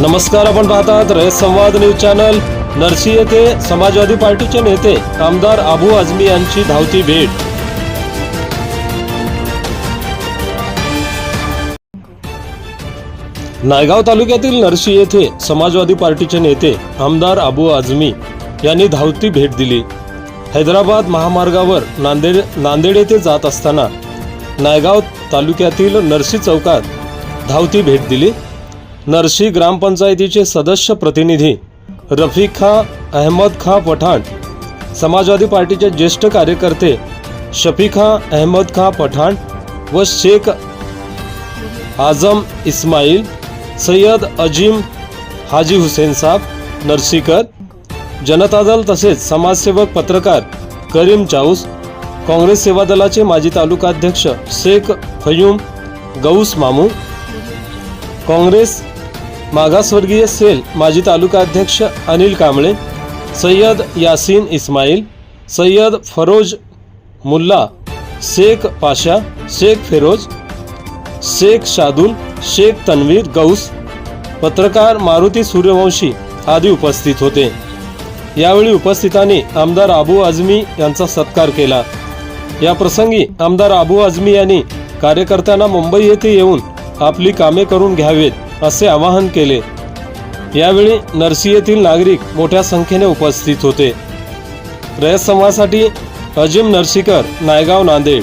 नमस्कार आपण पाहतात रयत संवाद न्यूज चॅनल. नरसी येथे समाजवादी पार्टीचे नेते आमदार अबू आझमी यांची धावती भेट. नायगाव तालुक्यातील नरसी येथे समाजवादी पार्टीचे नेते आमदार अबू आझमी यांनी धावती भेट दिली. हैदराबाद महामार्गावर नांदेड नांदेड येथे जात असताना नायगाव तालुक्यातील नरसी चौकात धावती भेट दिली. नरसी ग्रामपंचायतीचे सदस्य प्रतिनिधी रफिक खा अहमद खा पठाण समाजवादी पार्टीचे ज्येष्ठ कार्यकर्ते शफिका अहमद खा पठाण व शेख आझम इस्माईल सय्यद अजीम हाजी हुसेन साब नरसीकर जनता दल तसेच समाजसेवक पत्रकार करीम चाऊस काँग्रेस सेवा दलाचे माजी तालुकाध्यक्ष शेख फयूम गौस मामू काँग्रेस मागासवर्गीय सेल माजी तालुकाध्यक्ष अनिल कांबळे सय्यद यासीन इस्माईल सय्यद फरोज मुल्ला शेख पाशा शेख फिरोज शेख शादुल शेख तन्वीर गौस पत्रकार मारुती सूर्यवंशी आदी उपस्थित होते. यावेळी उपस्थितांनी आमदार अबू आझमी यांचा सत्कार केला. या प्रसंगी आमदार अबू आझमी यांनी कार्यकर्त्यांना मुंबई येथे येऊन आपली कामे करून घ्यावेत. असे आवाहन केले. यावेळी नरसी येथील नागरिक मोठ्या संख्येने उपस्थित होते. रयत समाजासाठी अजिम नरसीकर नायगाव नांदेड.